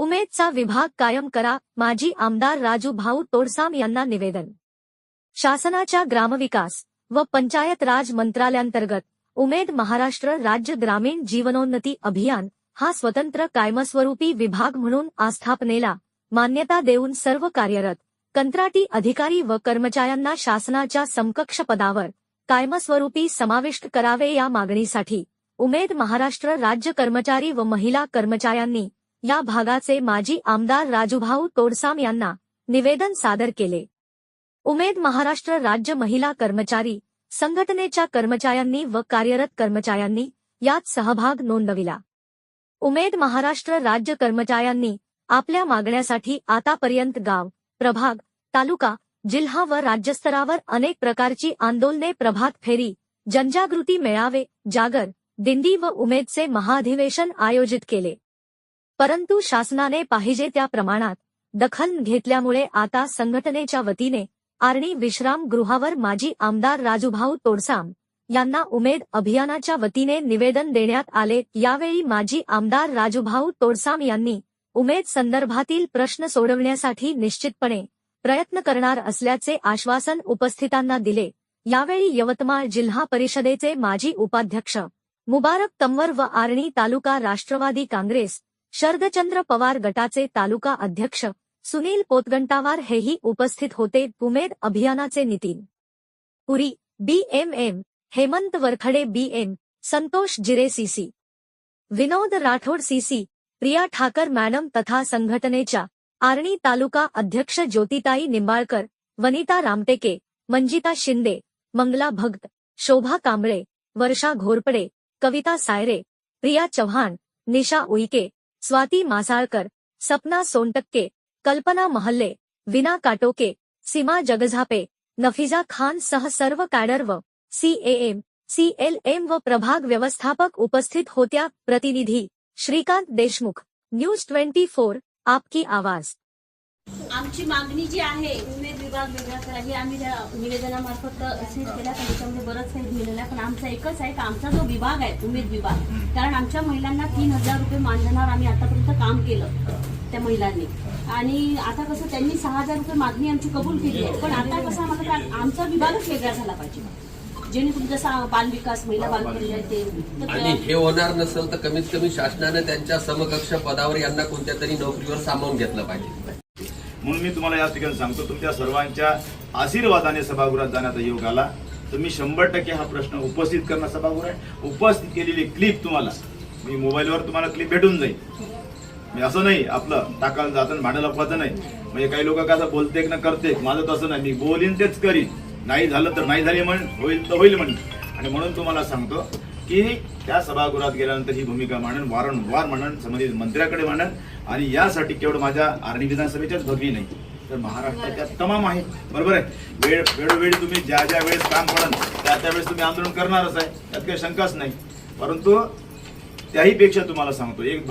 उमेदचा विभाग कायम करा माजी आमदार राजू भाऊ तोडसाम यांना निवेदन. शासनाच्या ग्रामविकास व पंचायत राज मंत्रालयांतर्गत उमेद महाराष्ट्र राज्य ग्रामीण जीवनोन्नती अभियान हा स्वतंत्र कायमस्वरूपी विभाग म्हणून आस्थापनेला मान्यता देऊन सर्व कार्यरत कंत्राटी अधिकारी व कर्मचाऱ्यांना शासनाच्या समकक्ष पदावर कायमस्वरूपी समाविष्ट करावे या मागणीसाठी उमेद महाराष्ट्र राज्य कर्मचारी व महिला कर्मचाऱ्यांनी या भागाचे माजी आमदार राजूभाऊ तोडसाम यांना निवेदन सादर केले. उमेद महाराष्ट्र राज्य महिला कर्मचारी संघटनेच्या कर्मचाऱ्यांनी व कार्यरत कर्मचाऱ्यांनी यात सहभाग नोंदविला. उमेद महाराष्ट्र राज्य कर्मचाऱ्यांनी आपल्या मागण्यासाठी आतापर्यंत गाव प्रभाग तालुका जिल्हा व राज्यस्तरावर अनेक प्रकारची आंदोलने प्रभात फेरी जनजागृती मेळावे जागर दिंडी व उमेदचे महाधिवेशन आयोजित केले. परंतु शासनाने पाहिजे त्या प्रमाणात दखल घेतल्यामुळे आता संघटनेच्या वतीने आर्णी विश्राम गृहावर माजी आमदार राजूभाऊ तोडसाम यांना उमेद अभियानाच्या वतीने निवेदन देण्यात आले. यावेळी माजी आमदार राजूभाऊ तोडसाम यांनी उमेद संदर्भातील प्रश्न सोडवण्यासाठी निश्चितपणे प्रयत्न करणार असल्याचे आश्वासन उपस्थितांना दिले. यावेळी यवतमाळ जिल्हा परिषदेचे माजी उपाध्यक्ष मुबारक तंवर व आर्णी तालुका राष्ट्रवादी काँग्रेस शरदचंद्र पवार गटाचे तालुका अध्यक्ष सुनील पोतगंटावार हेही उपस्थित होते. उमेद अभियानाचे Nitin Puri BMM Hemant Varkhade BM Santosh Jire CC Vinod Rathod CC Priya Thakar madam तथा संघटनेच्या आर्णी तालुका अध्यक्ष ज्योतिताई निंबाळकर वनिता रामटेके मंजिता शिंदे मंगला भक्त शोभा कांबळे वर्षा घोरपडे कविता सायरे प्रिया चव्हाण निशा उईके स्वाती मासाळकर, सपना सोनटक्के, कल्पना महल्ले विना काटोके, सीमा जगझापे, नफिजा खान सह सर्व कॅडर व सीएएम सीएलएम व प्रभाग व्यवस्थापक उपस्थित होत्या प्रतिनिधी Shrikant Deshmukh. News twenty four, आपकी आवाज़. आमची मागणी जी आहे विभाग वेगळा करा हे आम्ही त्या निवेदनामार्फत सेट केला तर त्याच्यामध्ये बरंच काही दिलेलं पण आमचा एकच आहे का आमचा जो विभाग आहे उमेद विभाग कारण आमच्या महिलांना तीन हजार रुपये मानधनावर आम्ही आतापर्यंत काम केलं त्या महिलांनी. आणि आता कसं त्यांनी सहा हजार रुपये मागणी आमची कबूल केली आहे. पण आता कसं आम्हाला आमचा विभागच वेगळा झाला पाहिजे. जेणेकरून जसा बालविकास महिला बालकल्याण आणि हे होणार नसेल तर कमीत कमी शासनाने त्यांच्या समकक्ष पदावर यांना कोणत्या तरी नोकरीवर सामावून घेतलं पाहिजे. म्हणून मी तुम्हाला या ठिकाणी सांगतो तुमच्या सर्वांच्या आशीर्वादाने सभागृहात जाण्याचा योग आला. तुम्ही शंभर टक्के हा प्रश्न उपस्थित करणं सभागृहात उपस्थित केलेली क्लिप तुम्हाला मी मोबाईलवर तुम्हाला क्लिप भेटून जाईल. मी असं नाही आपलं टाकायला जातं भांडं लपवायचं नाही. म्हणजे काही लोक कसं बोलते ना करते माझं तसं नाही. मी बोलीन तेच करीन. नाही झालं तर नाही झाले म्हण होईल तर होईल म्हण. आणि म्हणून तुम्हाला सांगतो की त्या सभागृहात गेल्यानंतर ही भूमिका मांडण वारंवार मांडण संबंधित मंत्र्याकडे मांडण आणि यासाठी केवळ माझ्या आर्णी विधानसभेच्याच भगवी नाही तर महाराष्ट्राच्या तमाम आहे. बरोबर आहे? वेळ वेळोवेळी तुम्ही ज्या ज्या वेळेस काम पडन त्या त्या वेळेस तुम्ही आंदोलन करणारच आहे. त्यात काही शंकाच नाही. परंतु त्याहीपेक्षा तुम्हाला सांगतो एक